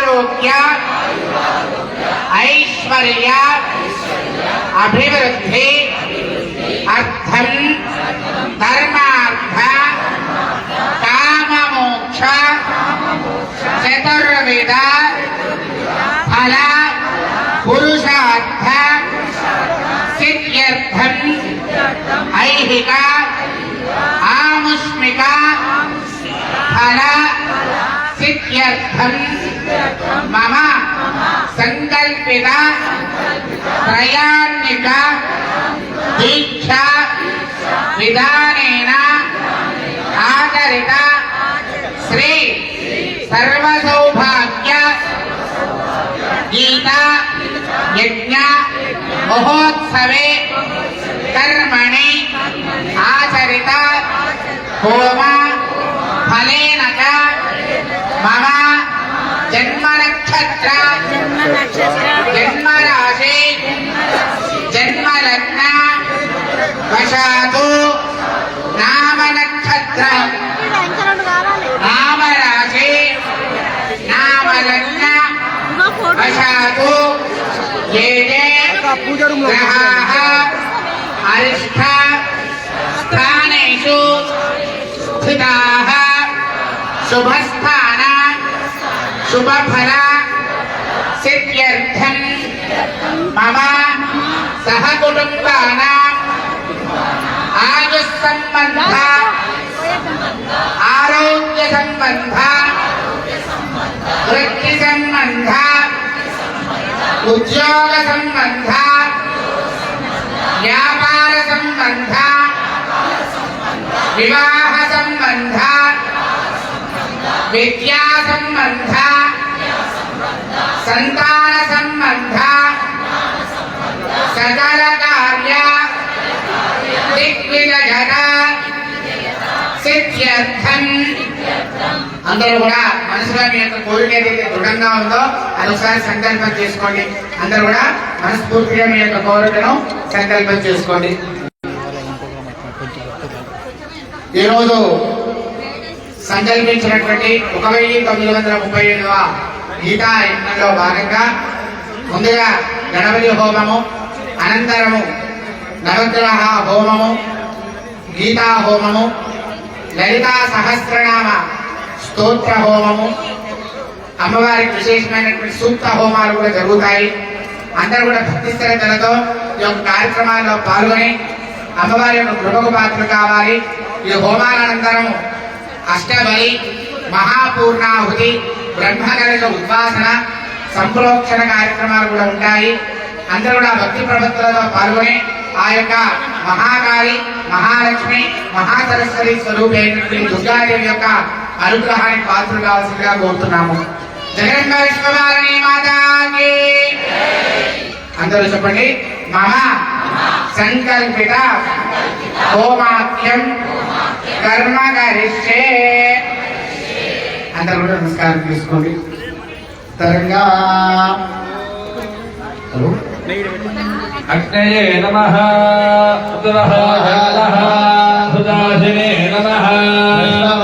ఆయురారోగ్య ఐశ్వర్య అభివృద్ధి అర్థం ధర్మార్థ కామమోక్ష చతుర్విధ ఫల పురుషార్థ సిద్ధ్యర్థం ఐహిక मम संकल्पित दीक्षा विधानेन आचरित श्री सर्वसौभाग्य गीता यज्ञ महोत्सवे कर्मणि आचरिता पूजा रूम अरिष्ठ स्थानेषु स्थिताः शुभस्थान शुभफल सिद्ध्यर्थं मम सहकुटुम्बानाम् आयुस्सम्बन्ध आरोग्यसम्बन्ध वृत्तिसम्बन्ध ఉద్యోగ సంబంధ వ్యాపార సంబంధ వివాహ సంబంధ విద్యా సంబంధ సంతాన సంబంధ సకల కార్య దిగ్విజయత సిద్ధ్యర్థం అందరూ కూడా మనసులో మీ యొక్క కోరిక ఏదైతే దృఢంగా ఉందో అది ఒకసారి సంకల్పం చేసుకోండి. అందరూ కూడా మనస్ఫూర్తిగా మీ యొక్క కోరికను సంకల్పం చేసుకోండి. ఈరోజు సంకల్పించినటువంటి ఒక వెయ్యి తొమ్మిది వందల ముప్పై ఏడవ గీతా యజ్ఞంలో భాగంగా ముందుగా గణపతి హోమము అనంతరము నవగ్రహ హోమము గీతా హోమము లలితా సహస్రనామ స్తోత్ర హోమము. అమ్మవారికి విశేషమైనటువంటి సూక్త హోమాలు కూడా జరుగుతాయి. అందరూ కూడా భక్తి శ్రద్ధలతో ఈ యొక్క కార్యక్రమాల్లో పాల్గొని అమ్మవారి యొక్క కృపకు పాత్ర కావాలి. ఈ హోమాల అనంతరం అష్టబలి మహాపూర్ణాహుతి బ్రహ్మగణిత ఉద్వాసన సంప్రోక్షణ కార్యక్రమాలు కూడా ఉంటాయి. అందరూ కూడా భక్తి ప్రపత్తులతో పాల్గొని ఆ యొక్క మహాకాళి మహాలక్ష్మి మహాసరస్వతి స్వరూపైనటువంటి దుర్గాదేవి యొక్క అనుగ్రహానికి పాత్రలు కావాల్సిందిగా కోరుతున్నాము. జగన్మ విశ్వభారణి మాతాకి. అందరూ చెప్పండి. మమ సంకల్పిత హోమాఖ్యం కర్మ కరిష్యే అందరూ కూడా నమస్కారం తీసుకోండి తరంగా. హలో. అగ్నయే నమః. సుదాసినే నమః.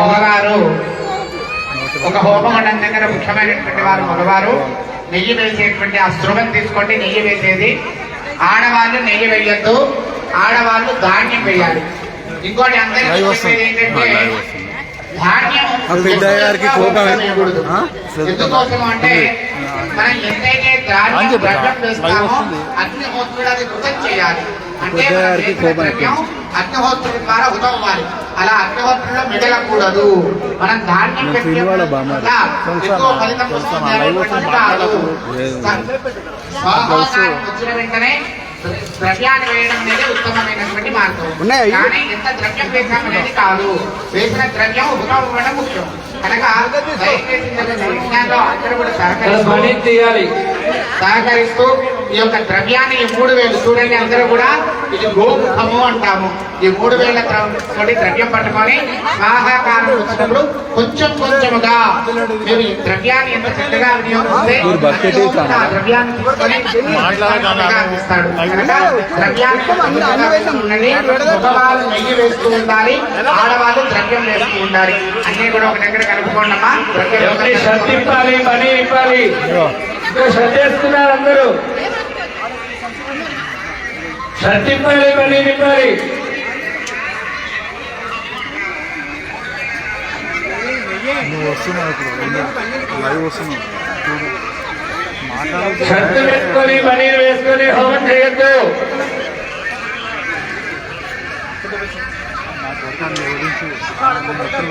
మగవారు ఒక హోమమండం దగ్గర ముఖ్యమైనటువంటి వారు మగవారు నెయ్యి వేసేటువంటి ఆ స్త్రువం తీసుకోండి నెయ్యి వేసేది. ఆడవాళ్ళు నెయ్యి వేయద్దు ఆడవాళ్ళు ధాన్యం వేయాలి. ఇంకోటి అందరికీ ఏంటంటే కోపం? ఎందుకోసం అంటే మనం ఎంతైతే ధాన్యం అని చెప్పు. ద్రవ్యం లైవ్ వేస్తామో వస్తుంది. అగ్నిహోత్రుడు కృతం చేయాలి. చేసిన కోపం. అగ్నిహోత్రుడి ద్వారా ఉదవ్వాలి అలా అగ్నిహోత్రుల్లో మిగలకూడదు మనం ధాన్యం ఎక్కువ ఫలితం వచ్చిన వెంటనే ద్రవ్యాన్ని వేయడం అనేది ఉత్తమమైనటువంటి మార్గం. కానీ ఎంత ద్రవ్యం వేసాం అనేది కాదు. వేసిన ద్రవ్యం ఉపయోగపడడం ముఖ్యం. కనుక దయచేసి అందరూ కూడా సహకరిస్తూ ఈ యొక్క ద్రవ్యాన్ని ఈ మూడు వేలు చూడండి అందరూ కూడా. ఇది గోముఖము అంటాము. ఈ మూడు వేల తోటి ద్రవ్యం పట్టుకొని ఆహాకారం వచ్చినప్పుడు కొంచెం కొంచెముగా మీరు ఈ ద్రవ్యాన్ని ఎంత చక్కగా వినియోగిస్తే ద్రవ్యాన్ని తీసుకొని ద్రవ్యాన్ని మగవాళ్ళు నెయ్యి వేస్తూ ఉండాలి ఆడవాళ్ళు ద్రవ్యం వేస్తూ ఉండాలి. అన్ని కూడా ఒక దగ్గర కలుపుకోండి అమ్మా. ఎవరి శ్రద్ధ ద్రవ్యం ఇవ్వాలి పని ఇవ్వాలి? శ్రద్ధ అందరూ. శ్రద్ధ ఇవ్వాలి పని ఇవ్వాలి నువ్వు వస్తున్నావు లైవ్ వస్తున్నావు శ్రద్ధ పెట్టుకొని వేసుకొని హోమం చేయొద్దు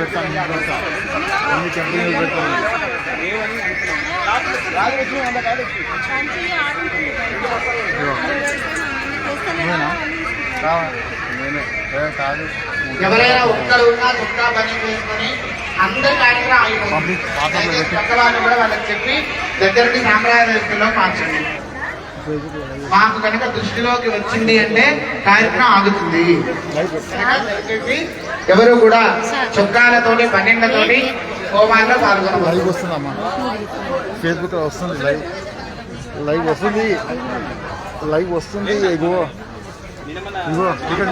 పెట్టాను ఎవరైనా ఉన్నా పని అందరి కార్యక్రమం పక్క వాళ్ళు కూడా వాళ్ళకి చెప్పి దగ్గరికి సాంప్రదాయ వ్యక్తిలో మార్చండి. మాకు కనుక దృష్టిలోకి వచ్చింది అంటే కార్యక్రమం ఆగుతుంది. ఎవరు కూడా చొక్కాలతోటి పన్నెండుతోటి హోమాల్లో వస్తుందమ్మా. ఫేస్బుక్ వస్తుంది లైవ్. లైవ్ వస్తుంది. లైవ్ వస్తుంది ఇగో. ఇగో ఇక్కడ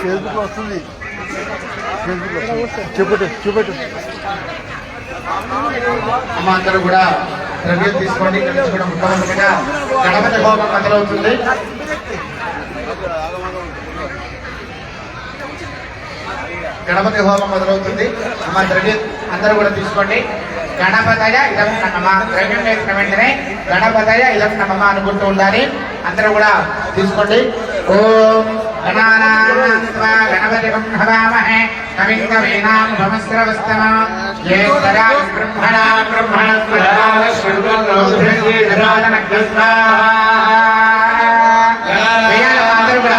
ఫేస్బుక్ వస్తుంది. ఫేస్బుక్ చూపెట్టు చూపెట్టు. అమ్మ అందరూ కూడా ద్రవ్యం తీసుకోండి. కూడా ముఖ్యమంత్రిగా గణపతి హోమం మొదలవుతుంది. గణపతి హోమం మొదలవుతుంది. అమ్మ ద్రవ్యం అందరూ కూడా తీసుకోండి. గణపతయ ఇదం నమ్మ ద్రవ్యం వేసిన వెంటనే గణపతయ ఇదం నమ్మ అనుకుంటూ ఉండాలి. అందరూ కూడా తీసుకోండి. ఓం గణపతి హవామహే కవిం కవీనాం భమస్రవస్తమ జ్యేష్ఠరా బ్రహ్మణా బ్రహ్మణస్పదా అందరూ కూడా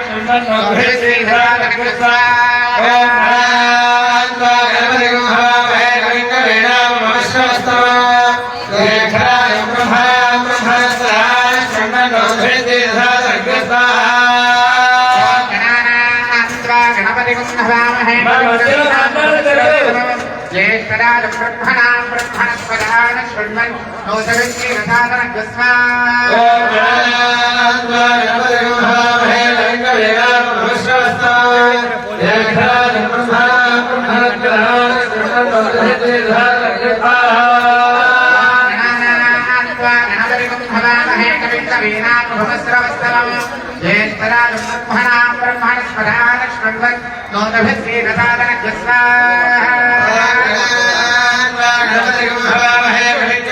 ఇదం నమ ఓం గణానాన్వా గణపతిగం హవామహే కవిం కవీనాం భమస్రవస్తమ జ్యేష్ఠరా బ్రహ్మణా బ్రహ్మణస్పదా గణానాన్వా గణపతిగం హవామహే కవిం కవీనాం భమస్రవస్తమ జ్యేష్ఠరా బ్రహ్మణా గణానాన్వా గణపతిగం హవామహే జ్యేష్ఠరాజ బ్రహ్మణాం బ్రహ్మణస్పదాన శృణ్వన్ నోదవిశ్రీ రథాదన గస్వా గణానాన్వా గణపతిగం హవామహే కవిం కవీనాం భవస్రవస్తవం జ్యేష్ఠరాజ బ్రహ్మణాం బ్రహ్మణస్పదాన శృణ్వన్ నోదవిశ్రీ రథాదన గస్వా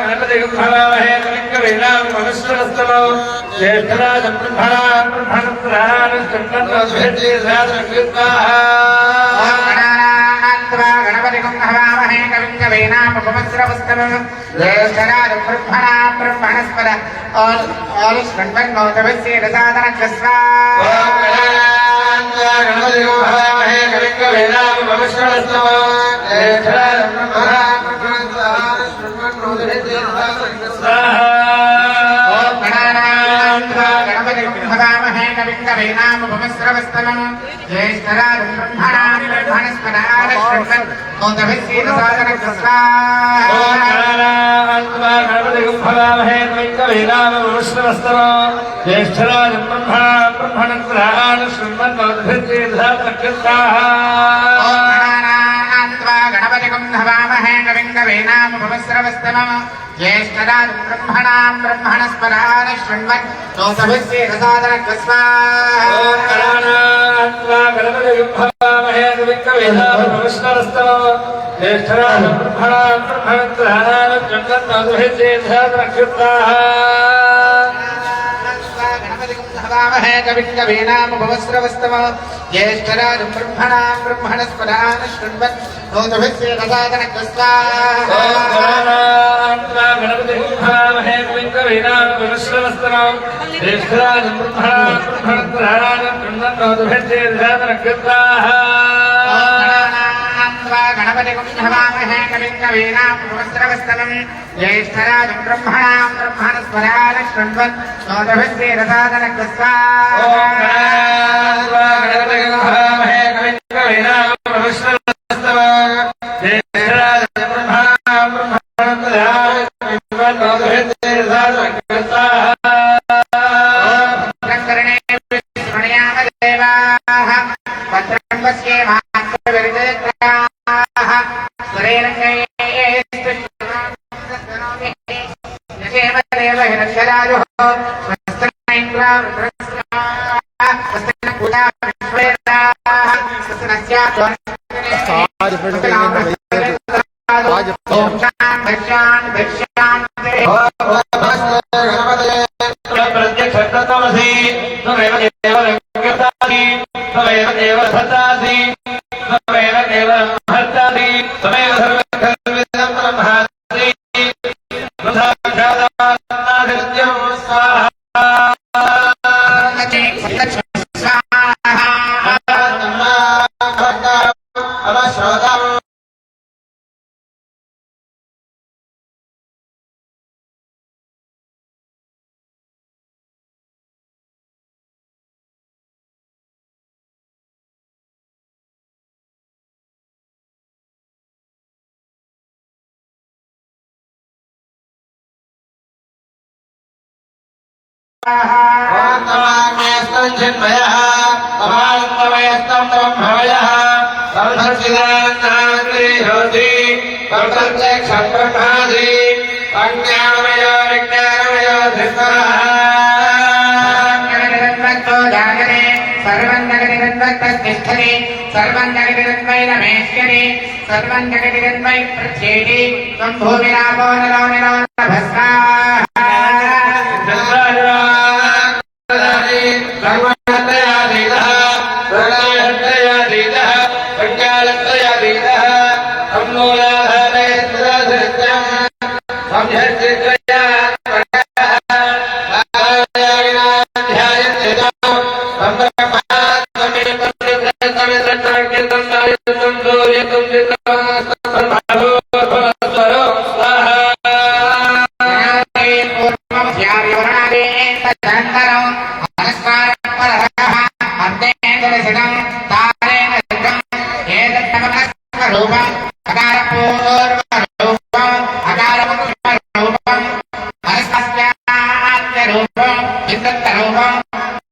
గణపతిగం హవామహే కవిం కవీనాం భవస్రవస్తవం జ్యేష్ఠరాజ బ్రహ్మణాం బ్రహ్మణస్పదాన శృణ్వన్ నోదవిశ్రీ రథాదన గస్వా గణానాన్వా గణపతిగం హవామహే కవిం బ్రహ్మణాం బ్రహ్మణస్పద ఆల్ రథాదన గస్వా గణానాన్వా గణపతిగం హవామహే కవిం కవీనాం వేనాముపమస్రవస్తమం జ్యేష్ఠరాజం బ్రహ్మణాం బ్రహ్మణస్పదారశ్వన్ నోదభిశ్రీరసాదన జ్యేష్ఠరాజం బ్రహ్మణ బ్రహ్మణంత్రాణ గణపతికం హవామహే కవిం కవీనాముపమస్రవస్తమం జ్యేష్ఠరాజం బ్రహ్మణాం బ్రహ్మణస్పదార శృణ్వన్ నోదభిశ్రీరసాదన గణపతిహే కవిం కవీనాముపమస్రవస్తమ జ్యేష్ఠరాజం బ్రహ్మణా బ్రహ్మణస్పదాన శృణ్వన్ నోదభిశ్రీరసాదన గణపతిం హవామహే కవిం కవీనాముపమస్రవస్తమం జ్యేష్ఠరాజం బ్రహ్మణాం బ్రహ్మణస్పదాన శృణ్వన్ నోదభిశ్రీరసాదన భద్రకరణే సారి చిన్మయః సమానందమయస్తం బ్రహ్మమయః సర్వసిదానందీ ప్రత్యక్షబ్రహ్మాది అజ్ఞానమయ విజ్ఞానమయ సర్వం జగదిగన్వత్తస్థిష్టది సర్వం జగదిగన్వై రమేశ్వరి సర్వం జగదిగన్వై ప్రత్యేటి త్వం భూమిరాపో चिन्तन्तरूपं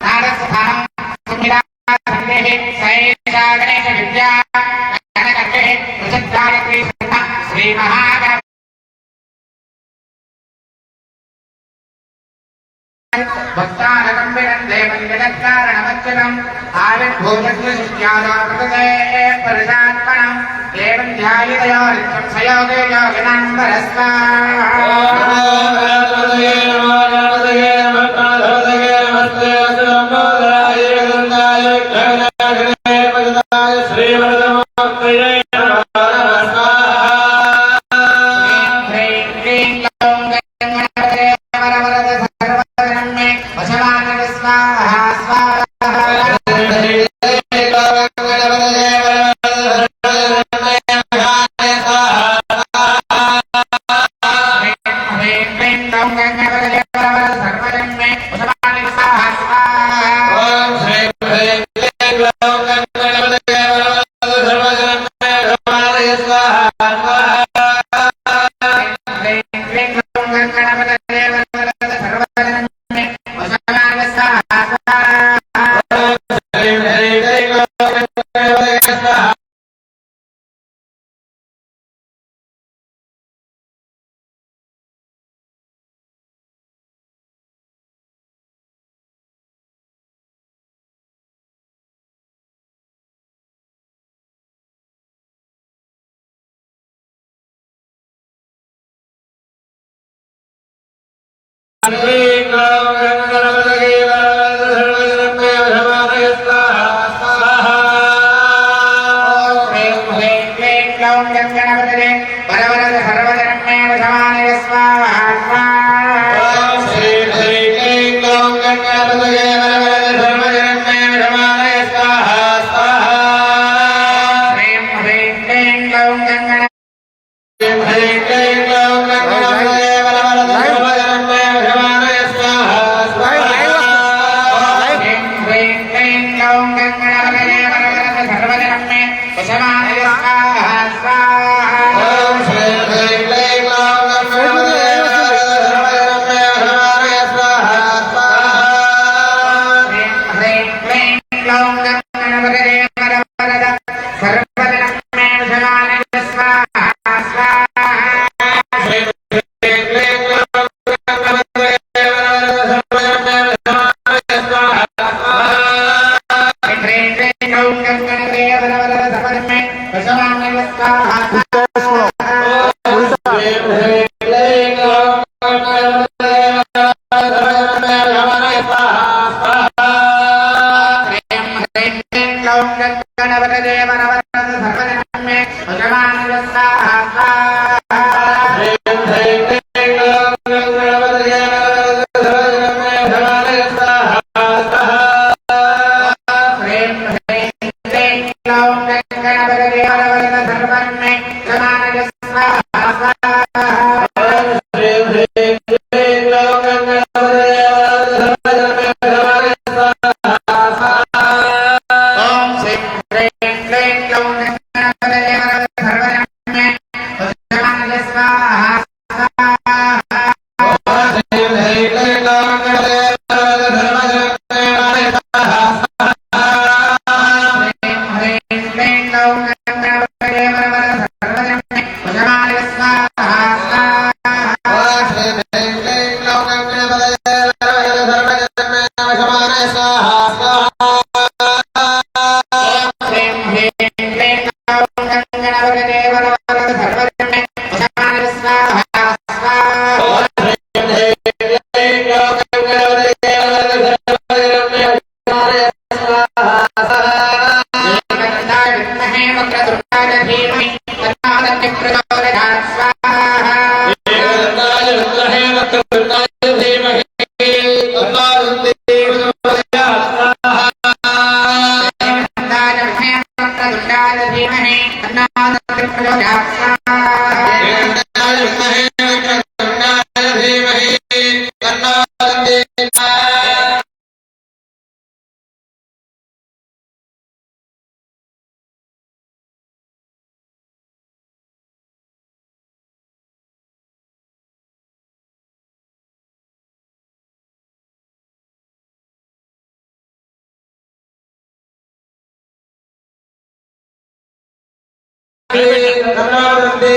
नारस्थानं संविधाने सैषागणेशविद्या गणकर्षे प्रसिद्धायत्री श्रीमहागण भक्तानगम्बिनं देवं जगत्कारणमच्युतम् आविर्भूतकृष्यादाकृते परिदात्मनम् एवं ध्यायितयोरित्थं सयोगे योगिनां परस्ता 开车吗？முதலாவதற்கு